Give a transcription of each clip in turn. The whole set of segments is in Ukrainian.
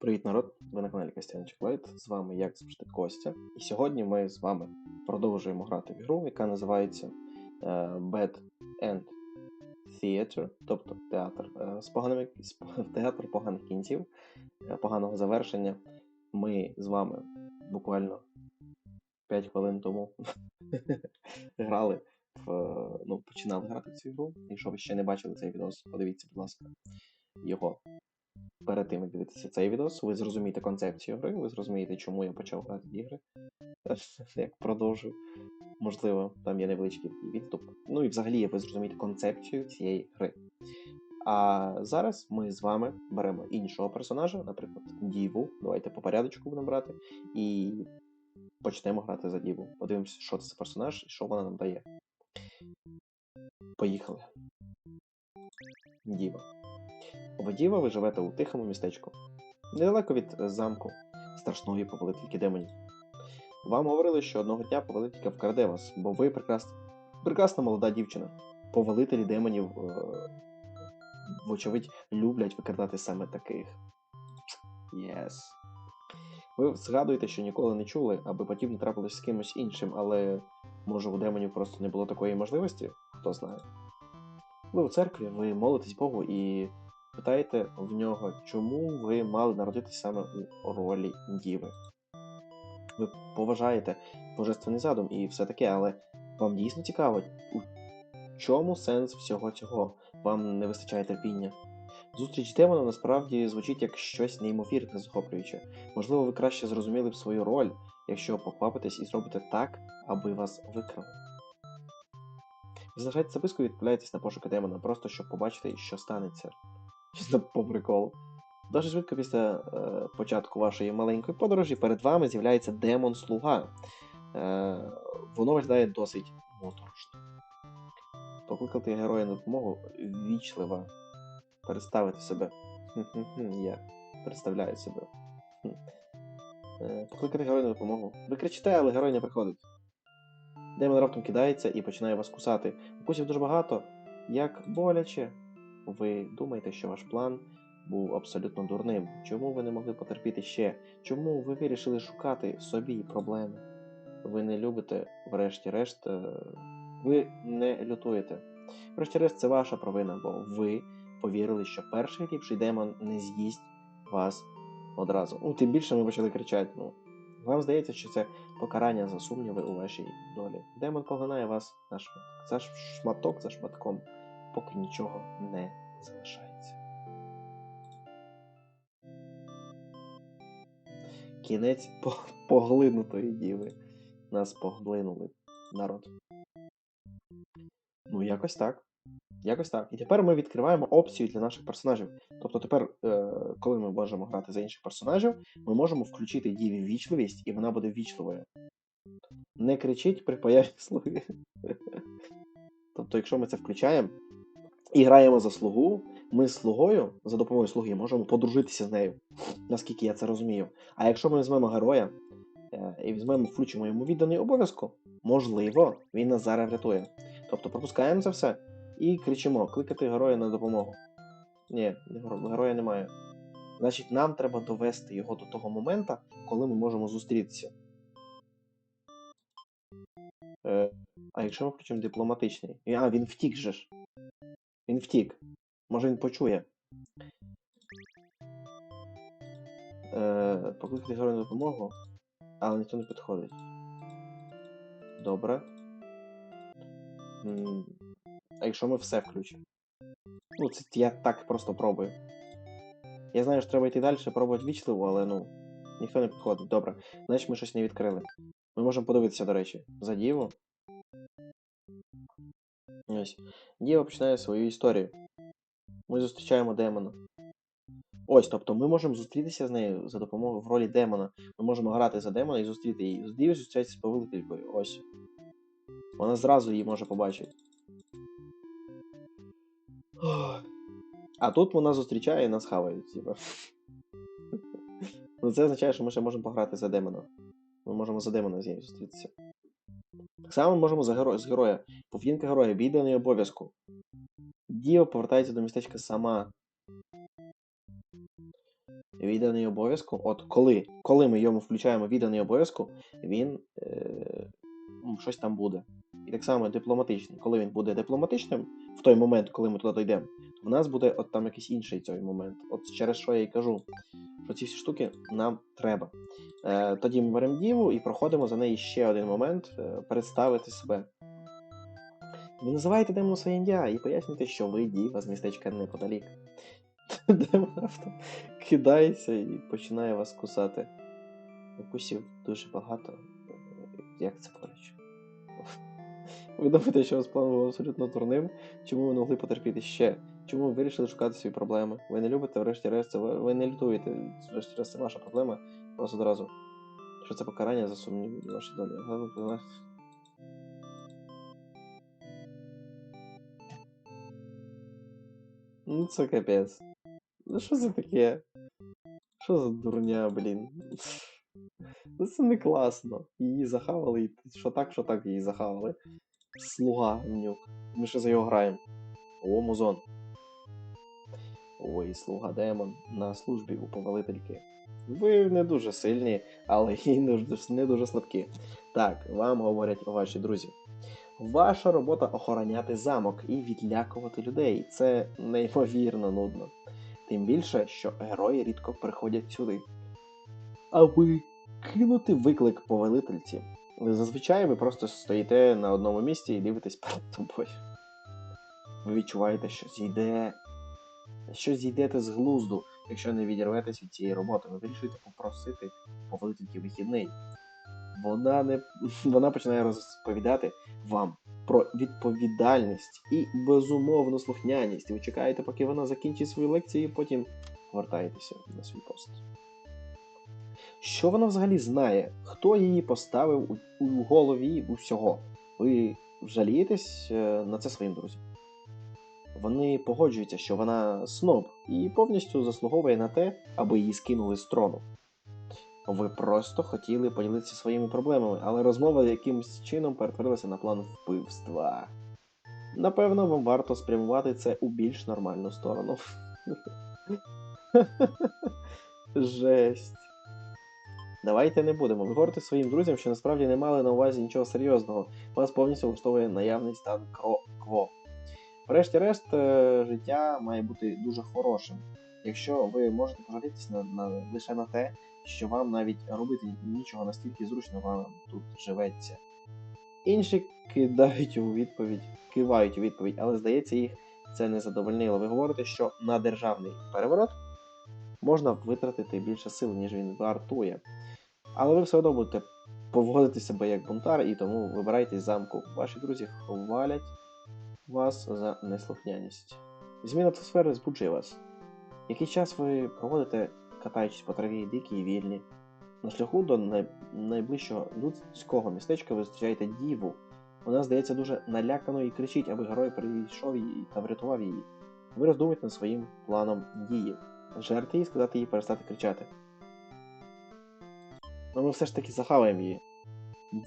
Привіт, народ! Ви на каналі Костянчик Лайт. З вами, як завжди, Костя. І сьогодні ми з вами продовжуємо грати в ігру, яка називається е, Bad End Theater, тобто театр е, з поганими театр поганих кінців, е, поганого завершення. Ми з вами буквально 5 хвилин тому грали в. Ну, починали грати цю ігру. Якщо ви ще не бачили цей відос, подивіться, будь ласка, його перед тим, як дивитися цей відос, ви зрозумієте концепцію гри, ви зрозумієте, чому я почав грати в ігри. Як продовжую. Можливо, там є невеличкий відступ. Ну і взагалі ви зрозумієте концепцію цієї гри. А зараз ми з вами беремо іншого персонажа, наприклад, Діву. Давайте по порядочку будемо брати. І почнемо грати за Діву. Подивимося, що це за персонаж і що вона нам дає. Поїхали. Діва. Водіва ви живете у тихому містечку, недалеко від е, замку страшної повелительки демонів. Вам говорили, що одного дня повелителька вкраде вас, бо ви прекрасна, прекрасна молода дівчина. Повелителі демонів, е, вочевидь, люблять викрадати саме таких. Єс. Ви згадуєте, що ніколи не чули, аби подібне трапилось з кимось іншим, але може у демонів просто не було такої можливості? Хто знає. Ви у церкві, ви молитесь Богу і питаєте в нього, чому ви мали народитися саме у ролі діви. Ви поважаєте божественний задум і все таке, але вам дійсно цікаво, у чому сенс всього цього? Вам не вистачає терпіння. Зустріч з демоном насправді звучить як щось неймовірне захоплююче. Можливо, ви краще зрозуміли б свою роль, якщо поквапитесь і зробите так, аби вас викрали. Ви залишаєте записку і відправляєтесь на пошуки демона, просто щоб побачити, що станеться. Чисто по приколу. Дуже швидко після е, початку вашої маленької подорожі перед вами з'являється демон-слуга. Е, воно виглядає досить моторошно. Покликати героя на допомогу ввічливо представити себе. Я представляю себе. Е, Покликати героя на допомогу. Ви кричите, але герой не приходить. Демон раптом кидається і починає вас кусати. Укусів дуже багато, як боляче. Ви думаєте, що ваш план був абсолютно дурним. Чому ви не могли потерпіти ще? Чому ви вирішили шукати собі проблеми? Ви не любите, врешті-решт, е, ви не лютуєте. Врешті-решт, це ваша провина, бо ви повірили, що перший ліпший демон не з'їсть вас одразу. Ну, тим більше ми почали кричати. Ну, вам здається, що це покарання за сумніви у вашій долі. Демон поглинає вас на шматок, за шматок за шматком, поки нічого не залишається. Кінець поглинутої діви. Нас поглинули народ. Ну, якось так. Якось так. І тепер ми відкриваємо опцію для наших персонажів. Тобто тепер, е, коли ми можемо грати за інших персонажів, ми можемо включити діві ввічливість, і вона буде ввічливою. Не кричіть при появі слуги. Тобто, якщо ми це включаємо і граємо за слугу, ми з слугою за допомогою слуги можемо подружитися з нею, наскільки я це розумію. А якщо ми візьмемо героя е, і візьмемо, включимо йому відданий обов'язку, можливо, він нас зараз врятує. Тобто пропускаємо це все і кричимо: кликати героя на допомогу. Ні, героя немає. Значить, нам треба довести його до того моменту, коли ми можемо зустрітися. Е, а якщо ми включимо дипломатичний? А, він втік же ж. Він втік. Може він почує. Е, покликати героя на допомогу, але ніхто не підходить. Добре. А якщо ми все включимо? Ну, це я так просто пробую. Я знаю, що треба йти далі, пробувати вічливо, але ну, ніхто не підходить. Добре. Значить, ми щось не відкрили. Ми можемо подивитися, до речі, за Діву. Ось. Діва починає свою історію. Ми зустрічаємо демона. Ось, тобто ми можемо зустрітися з нею за допомогою в ролі демона. Ми можемо грати за демона і зустріти її. З Діві зустрічається з повелителькою. Ось. Вона зразу її може побачити. А тут вона зустрічає і нас хавають, типа. Ну це означає, що ми ще можемо пограти за демона. Ми можемо за демона з нею зустрітися. Так само ми можемо за геро... з героя. Поведінка героя відданий обов'язку. Діва повертається до містечка сама. відданий обов'язку. От коли, коли ми йому включаємо відданий обов'язку, він е, щось там буде. Так само дипломатичний. Коли він буде дипломатичним, в той момент, коли ми туди дійдемо, в нас буде от там якийсь інший цей момент. От через що я і кажу, що ці всі штуки нам треба. Е, тоді ми беремо діву і проходимо за неї ще один момент е, представити себе. Ви називаєте демону своє і пояснюєте, що ви діва з містечка неподалік. Демон раптом кидається і починає вас кусати. Укусів дуже багато. Як це боляче? Ви що ваш план був абсолютно дурним? Чому ви могли потерпіти ще? Чому ви вирішили шукати свої проблеми? Ви не любите, врешті-решт, ви, не лютуєте, врешті-решт, це ваша проблема. Просто одразу. Що це покарання за сумні ваші долі. Ну це капець. Ну що це таке? Що за дурня, блін? Ну це не класно. Її захавали, і що так, що так її захавали. Слуга нюк. Ми ще за його граємо. О, музон. Ой, слуга демон на службі у повелительки. Ви не дуже сильні, але і не дуже, слабкі. Так, вам говорять ваші друзі. Ваша робота охороняти замок і відлякувати людей. Це неймовірно нудно. Тим більше, що герої рідко приходять сюди. Аби кинути виклик повелительці. Зазвичай ви просто стоїте на одному місці і дивитесь перед тобою. Ви відчуваєте, що зійде. Що зійдете з глузду, якщо не відірветесь від цієї роботи. Ви вирішуєте попросити повелительки вихідний. Вона не вона починає розповідати вам про відповідальність і безумовну слухняність. Ви чекаєте, поки вона закінчить свою лекцію, і потім повертаєтеся на свій пост. Що вона взагалі знає? Хто її поставив у, у голові усього? Ви жалієтесь е, на це своїм друзям? Вони погоджуються, що вона сноб і повністю заслуговує на те, аби її скинули з трону. Ви просто хотіли поділитися своїми проблемами, але розмова якимось чином перетворилася на план вбивства. Напевно, вам варто спрямувати це у більш нормальну сторону. Жесть. Давайте не будемо. Говорите своїм друзям, що насправді не мали на увазі нічого серйозного. Вас повністю влаштовує наявний стан кво. Врешті-решт, е, життя має бути дуже хорошим. Якщо ви можете пожалітися на, на, лише на те, що вам навіть робити нічого настільки зручно вам тут живеться. Інші кидають у відповідь, кивають у відповідь, але здається, їх це не задовольнило. Ви говорите, що на державний переворот можна витратити більше сил, ніж він вартує. Але ви все одно будете поводити себе як бунтар, і тому вибирайте замку. Ваші друзі хвалять вас за неслухняність. Зміна атмосфери збуджує вас. Який час ви проводите, катаючись по траві, дикі і вільні? На шляху до най... найближчого людського містечка ви зустрічаєте діву. Вона здається дуже наляканою і кричить, аби герой прийшов її та врятував її. Ви роздумуєте над своїм планом дії. Жерти їй сказати їй перестати кричати. Ну ми все ж таки захаваємо її.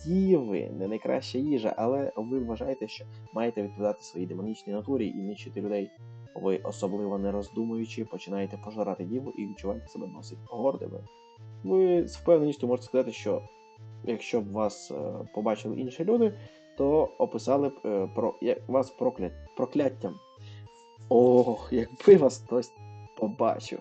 Діви не найкраща їжа, але ви вважаєте, що маєте відповідати своїй демонічній натурі і нищити людей. Ви, особливо не роздумуючи, починаєте пожирати діву і відчуваєте себе досить гордими. Ви з впевненістю можете сказати, що якщо б вас е, побачили інші люди, то описали б е, про вас проклят, прокляттям. Ох, якби вас хтось побачив.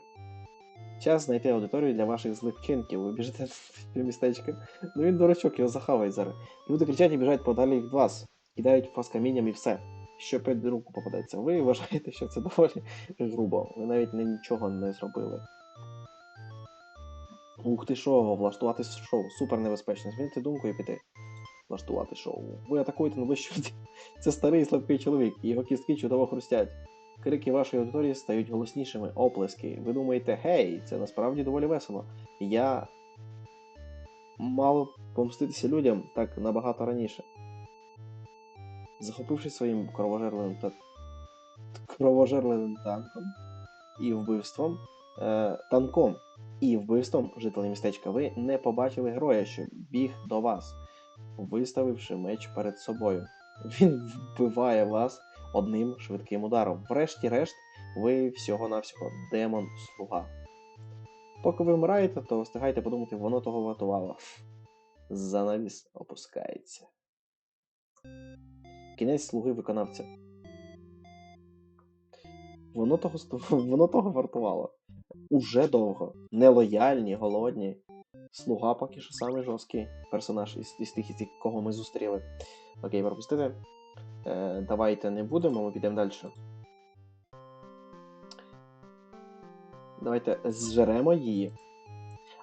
Час знайти аудиторію для ваших злих вчинків. Ви біжите в містечко. Ну він дурачок, його захавають зараз. Люди кричать і біжать подалі від вас, кидають вас камінням і все. Що під руку попадеться. Ви вважаєте, що це доволі грубо. Ви навіть нічого не зробили. Ух ти шоу, влаштувати шоу. Супер небезпечно. Змінити думку і піти. Влаштувати шоу. Ви атакуєте найближчу. Це старий слабкий чоловік, його кістки чудово хрустять. Крики вашої аудиторії стають голоснішими, оплески. Ви думаєте, гей, це насправді доволі весело. Я мав помститися людям так набагато раніше. Захопившись своїм кровожерливим та кровожерливим танком і вбивством, е, танком і вбивством жителів містечка, ви не побачили героя, що біг до вас, виставивши меч перед собою. Він вбиває вас одним швидким ударом. Врешті-решт, ви всього-навсього демон-слуга. Поки ви вмираєте, то встигайте подумати, воно того вартувало. Занавіс опускається. Кінець слуги виконавця. Воно того, воно того вартувало. Уже довго. Нелояльні, голодні. Слуга поки що самий жорсткий персонаж із, із тих, із тих, кого ми зустріли. Окей, пропустити. Е, давайте не будемо, ми підемо далі. Давайте зжеремо її.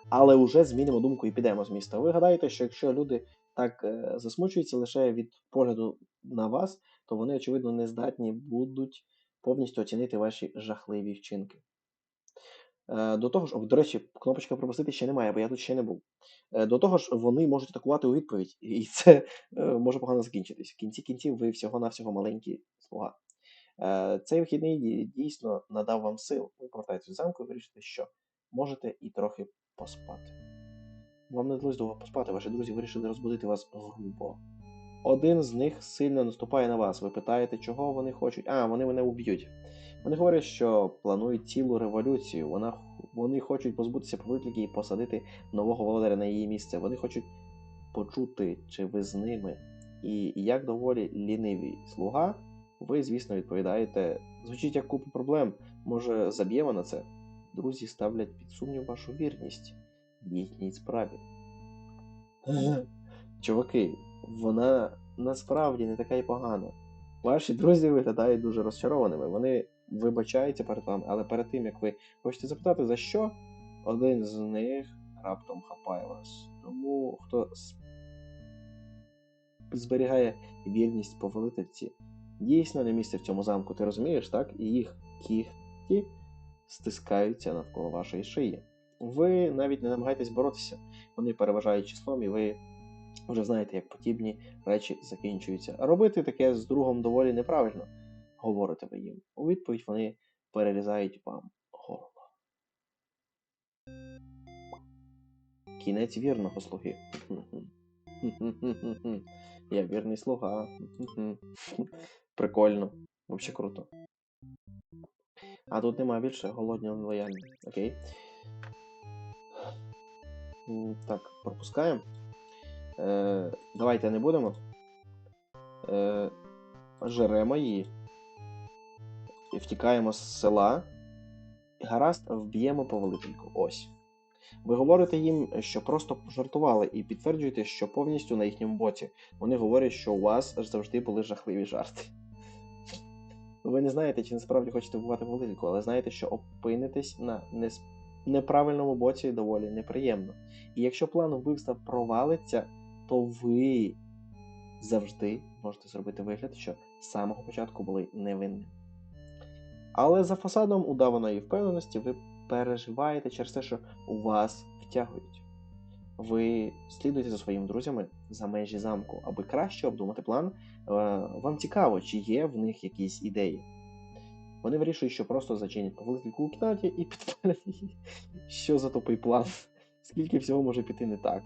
Але вже змінимо думку і підемо з міста. Ви гадаєте, що якщо люди так е, засмучуються лише від погляду на вас, то вони, очевидно, не здатні будуть повністю оцінити ваші жахливі вчинки. Е, До того ж, до речі, кнопочка пропустити ще немає, бо я тут ще не був. Е, До того ж, вони можуть атакувати у відповідь, і це е, може погано закінчитись. В кінці кінців ви всього-навсього маленький слуга. Цей вихідний дійсно надав вам сил. Ви повертаєтесь в замку і вирішите, що можете і трохи поспати. Вам не вдалося довго поспати, ваші друзі вирішили розбудити вас грубо. Один з них сильно наступає на вас. Ви питаєте, чого вони хочуть. А, вони мене уб'ють. Вони говорять, що планують цілу революцію. Вона, вони хочуть позбутися повитліки і посадити нового володаря на її місце. Вони хочуть почути, чи ви з ними. І як доволі лінивий слуга, ви, звісно, відповідаєте: звучить як купа проблем. Може, заб'ємо на це? Друзі ставлять під сумнів вашу вірність в їхній справі. Чуваки, вона насправді не така й погана. Ваші друзі виглядають дуже розчарованими. Вони вибачаються перед вами, але перед тим як ви хочете запитати, за що, один з них раптом хапає вас. Тому хто зберігає вірність повелительці, дійсно не місце в цьому замку, ти розумієш, так? І їх кіхті стискаються навколо вашої шиї. Ви навіть не намагаєтесь боротися. Вони переважають числом, і ви вже знаєте, як подібні речі закінчуються. Робити таке з другом доволі неправильно, говорите ви їм. У відповідь вони перерізають вам горло. Кінець вірного слуги. Я вірний слуга. Прикольно. Взагалі круто. А тут немає більше голодні лояльні. Окей. Так, пропускаємо. Е, давайте не будемо. Е, жеремо її. Втікаємо з села. Гаразд, вб'ємо повелительку. Ось. Ви говорите їм, що просто пожартували, і підтверджуєте, що повністю на їхньому боці. Вони говорять, що у вас завжди були жахливі жарти. Ви не знаєте, чи насправді хочете вбивати повелительку, але знаєте, що опинитесь на неправильному боці доволі неприємно. І якщо план вбивства провалиться, то ви завжди можете зробити вигляд, що з самого початку були невинними. Але за фасадом удаваної впевненості ви переживаєте через те, що вас втягують. Ви слідуєте за своїми друзями за межі замку, аби краще обдумати план. Е, Вам цікаво, чи є в них якісь ідеї. Вони вирішують, що просто зачинять повелительку у кімнаті і підпалять її. Що за тупий план? Скільки всього може піти не так?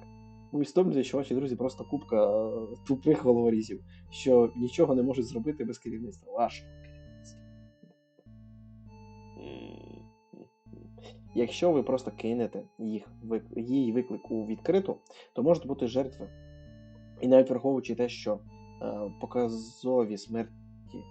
Ви усвідомлюєте, що ваші друзі просто купка е, тупих головорізів, що нічого не можуть зробити без керівництва. Вашого Якщо ви просто кинете їх, її виклик у відкриту, то можуть бути жертви. І навіть враховуючи те, що е, показові смерті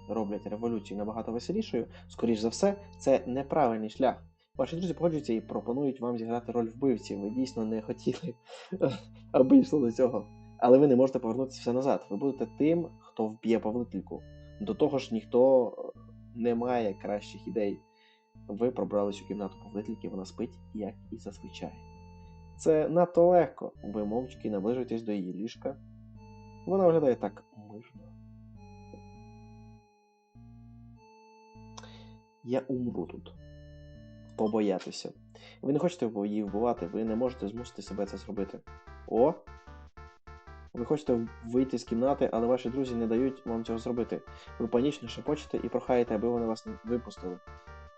роблять революцію набагато веселішою, скоріш за все, це неправильний шлях. Ваші друзі погоджуються і пропонують вам зіграти роль вбивці. Ви дійсно не хотіли, аби йшло до цього. Але ви не можете повернутися все назад. Ви будете тим, хто вб'є повелительку. До того ж, ніхто не має кращих ідей. Ви пробрались у кімнату повелительки, вона спить, як і зазвичай. Це надто легко. Ви мовчки наближуєтесь до її ліжка. Вона виглядає так мирно. Я умру тут. Побоятися. Ви не хочете її вбивати, ви не можете змусити себе це зробити. О! Ви хочете вийти з кімнати, але ваші друзі не дають вам цього зробити. Ви панічно шепочете і прохаєте, аби вони вас не випустили.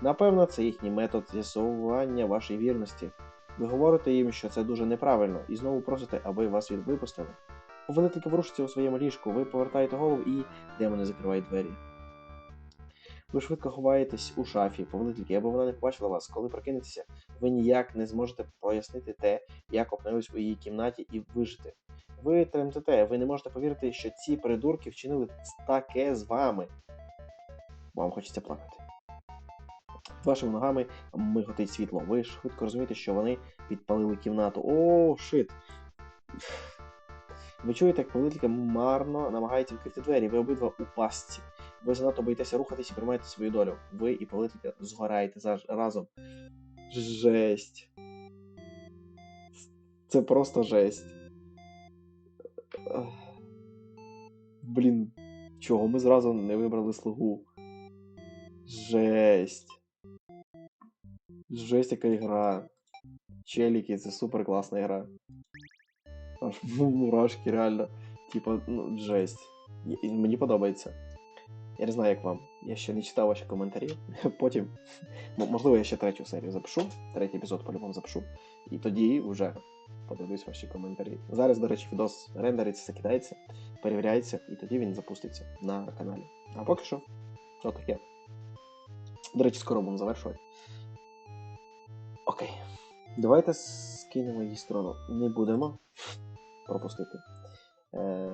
Напевно, це їхній метод з'ясування вашої вірності. Ви говорите їм, що це дуже неправильно, і знову просите, аби вас випустили. Повелителька ворушиться у своєму ліжку, ви повертаєте голову і демони закривають двері. Ви швидко ховаєтесь у шафі, повелительки, аби вона не побачила вас. Коли прокинетеся, ви ніяк не зможете пояснити те, як опинились у її кімнаті і вижити. Ви тремтете, ви не можете повірити, що ці придурки вчинили таке з вами. Вам хочеться плакати. Вашими ногами миготить світло. Ви швидко розумієте, що вони підпалили кімнату. О, шит. Ви чуєте, як повелителька марно намагається відкрити двері, ви обидва у пастці. Ви занадто боїтеся рухатись і приймаєте свою долю. Ви і повелителька згораєте разом. Жесть. Це просто жесть. Блін, чого ми зразу не вибрали слугу? Жесть. Жесть, яка ігра. Челіки, це супер класна гра. Аж мурашки, реально. Типа, ну, жесть. І- Мені подобається. Я не знаю, як вам. Я ще не читав ваші коментарі. Потім. Можливо, я ще третю серію запишу. Третій епізод по-любому запишу. І тоді вже подивлюсь ваші коментарі. Зараз, до речі, відос рендериться, закидається, перевіряється, і тоді він запуститься на каналі. А поки що, отаке. До речі, скоро будемо завершувати. Окей. Давайте скинемо її сторону. Не будемо пропустити. Е...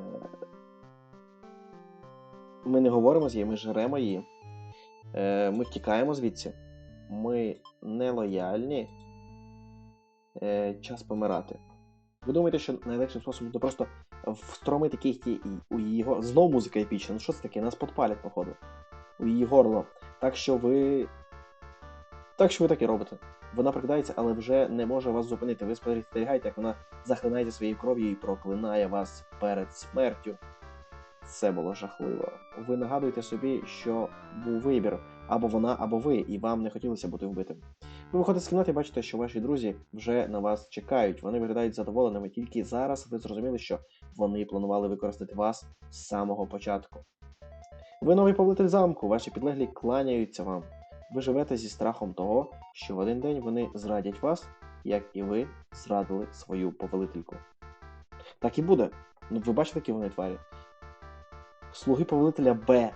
Ми не говоримо з її, ми жремо її. Е... Ми втікаємо звідси. Ми нелояльні. Е... Час помирати. Ви думаєте, що найлегшим способом буде просто встромити кіхті у її го- Знову музика епічна. Ну що це таке? Нас подпалять, походу. У її горло. Так що ви. Так що ви так і робите. Вона прокидається, але вже не може вас зупинити. Ви спостерігаєте, як вона захлинається своєю кров'ю і проклинає вас перед смертю. Це було жахливо. Ви нагадуєте собі, що був вибір або вона, або ви, і вам не хотілося бути вбитим. Ви виходите з кімнати і бачите, що ваші друзі вже на вас чекають. Вони виглядають задоволеними. Тільки зараз ви зрозуміли, що вони планували використати вас з самого початку. Ви новий повелитель замку, ваші підлеглі кланяються вам. Ви живете зі страхом того, що в один день вони зрадять вас, як і ви зрадили свою повелительку. Так і буде. Ну, ви бачите, які вони тварі. Слуги повелителя Б.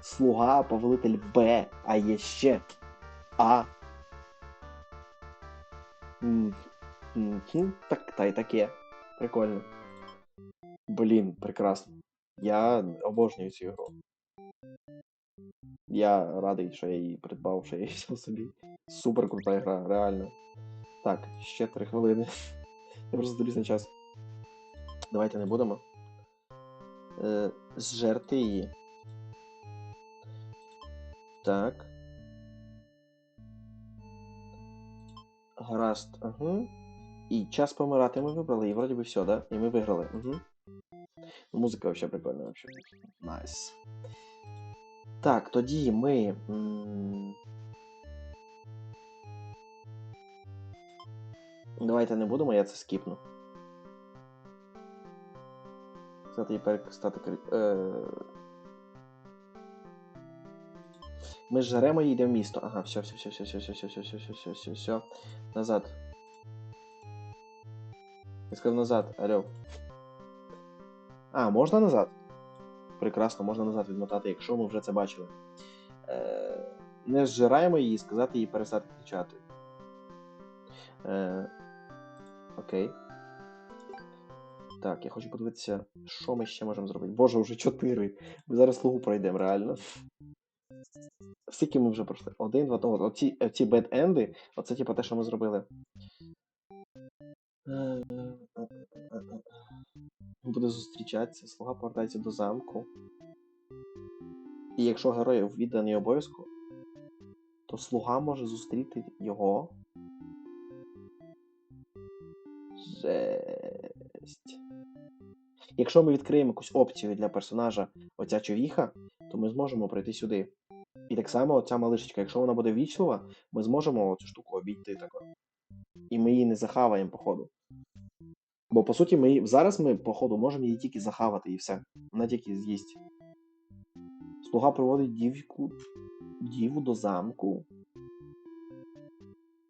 Слуга повелитель Б, а є ще А. М, Так, та й таке. Прикольно. Блін, прекрасно. Я обожнюю цю гру. Я радий, що я її придбав, що я її взяв собі. Супер крута гра, реально. Так, ще три хвилини. Я просто дивлюсь на час. Давайте не будемо. Е, зжерти її. Так. Гаразд. Угу. І час помирати ми вибрали, і вроді би все, да? І ми виграли. Угу. Музика вообще прикольна, вообще. Найс. Так, тоді ми. Давайте не будемо, я це скіпну. Стати крит. Е... Ми жаремо і йдемо в місто. Ага, все, все, все, все, все, все, все, все, все, все, все, все, все. Назад. Я сказав назад, алло. А, можна назад? Прекрасно, можна назад відмотати, якщо ми вже це бачили. Е, не зжираємо її, сказати їй перестати кричати. Е, окей. Так, я хочу подивитися, що ми ще можемо зробити. Боже, вже 4. Ми зараз слугу пройдемо, реально. Скільки ми вже пройшли? Один, два, два. Оці, оці бед-енди, оце типу те, що ми зробили. Буде зустрічатися, слуга повертається до замку. І якщо герой відданий обов'язку, то слуга може зустріти його. Жесть. Якщо ми відкриємо якусь опцію для персонажа оця човіха, то ми зможемо прийти сюди. І так само оця малишечка, якщо вона буде вічлива, ми зможемо цю штуку обійти так. І ми її не захаваємо, походу. Бо по суті, ми зараз ми, походу, можемо її тільки захавати і все. Вона тільки з'їсть. Слуга приводить дівку. Діву до замку.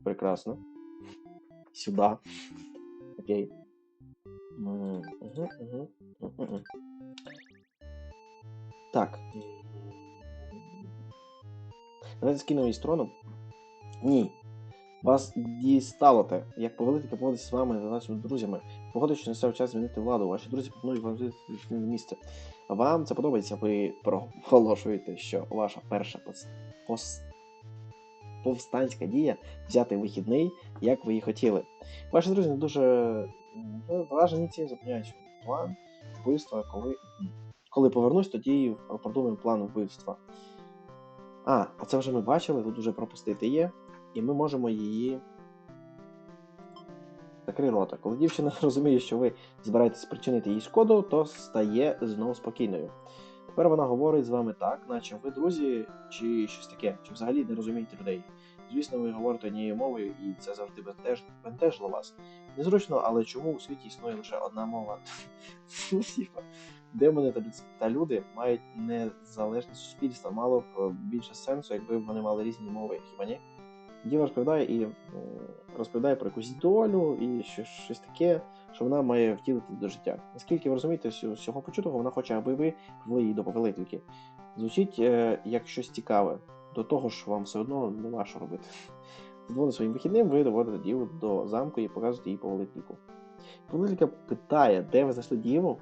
Прекрасно. Сюди. Окей. Так. Давайте скинемо її сторону. Ні. Вас дістало те, як повелитель поводиться з вами та вашими друзями. Походить, що настав час змінити владу. Ваші друзі пропонують вам в місце. Вам це подобається, ви проголошуєте, що ваша перша пос... пос... повстанська дія взяти вихідний, як ви і хотіли. Ваші друзі не дуже вражені цим зупиняють план вбивства, коли. Коли повернусь, тоді продумаємо план вбивства. А, а це вже ми бачили, тут уже пропустити є, і ми можемо її. Закрий рота. Коли дівчина розуміє, що ви збираєтесь спричинити їй шкоду, то стає знову спокійною. Тепер вона говорить з вами так, наче ви друзі, чи щось таке, чи взагалі не розумієте людей. Звісно, ви говорите однією мовою, і це завжди бентеж... бентежило вас. Незручно, але чому у світі існує лише одна мова? Демони та люди мають незалежне суспільство, мало б е, більше сенсу, якби вони мали різні мови, хіба ні? Діва розповідає і розповідає про якусь долю і що, щось таке, що вона має втілити до життя. Наскільки ви розумієте, з цього- почутого вона хоче, аби ви привели її до повелительки. Звучить е, як щось цікаве. До того ж, вам все одно нема що робити. Задоволений своїм вихідним, ви доводите діву до замку і показуєте їй повелительку. Повелителька питає, де ви знайшли діву,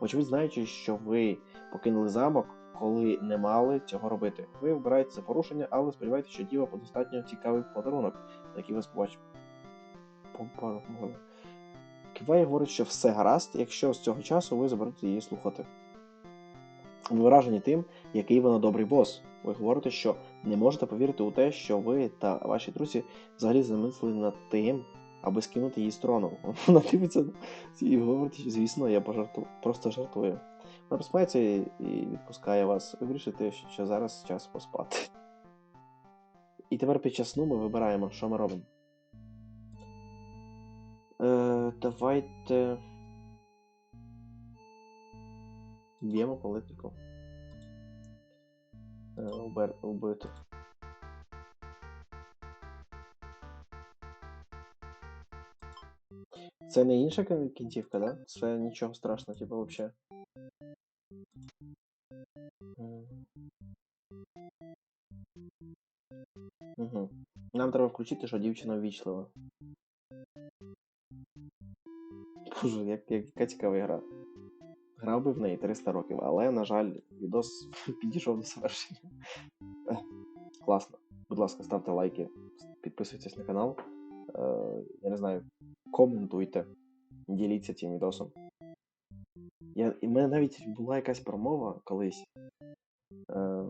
очевидь знаючи, що ви покинули замок, коли не мали цього робити. Ви вбираєте це порушення, але сподіваєтеся, що діва достатньо цікавий подарунок, який вас побачить. Киває говорить, що все гаразд, якщо з цього часу ви заберете її слухати. Ви вражені тим, який вона добрий бос. Ви говорите, що не можете повірити у те, що ви та ваші друзі взагалі замислили над тим, аби скинути її з трону. Вона дивиться і говорить, що, звісно, я пожарту... просто жартую. Вона просипається і відпускає вас. Ви вирішите, що зараз час поспати. І тепер під час сну ми вибираємо, що ми робимо. Е, давайте. Б'ємо политику. Е. Убити. Це не інша кінцівка, да? Це нічого страшного, типу, взагалі. Угу. Нам треба включити, що дівчина ввічлива. Боже, як, як, яка цікава гра. Грав би в неї 300 років, але, на жаль, відос підійшов до завершення. Класно. Будь ласка, ставте лайки, підписуйтесь на канал. Е, я не знаю, коментуйте, діліться цим відосом. Я, і в мене навіть була якась промова колись. Е,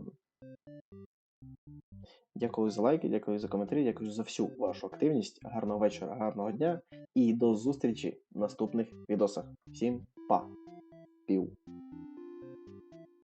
дякую за лайки, дякую за коментарі, дякую за всю вашу активність. Гарного вечора, гарного дня і до зустрічі в наступних відосах. Всім!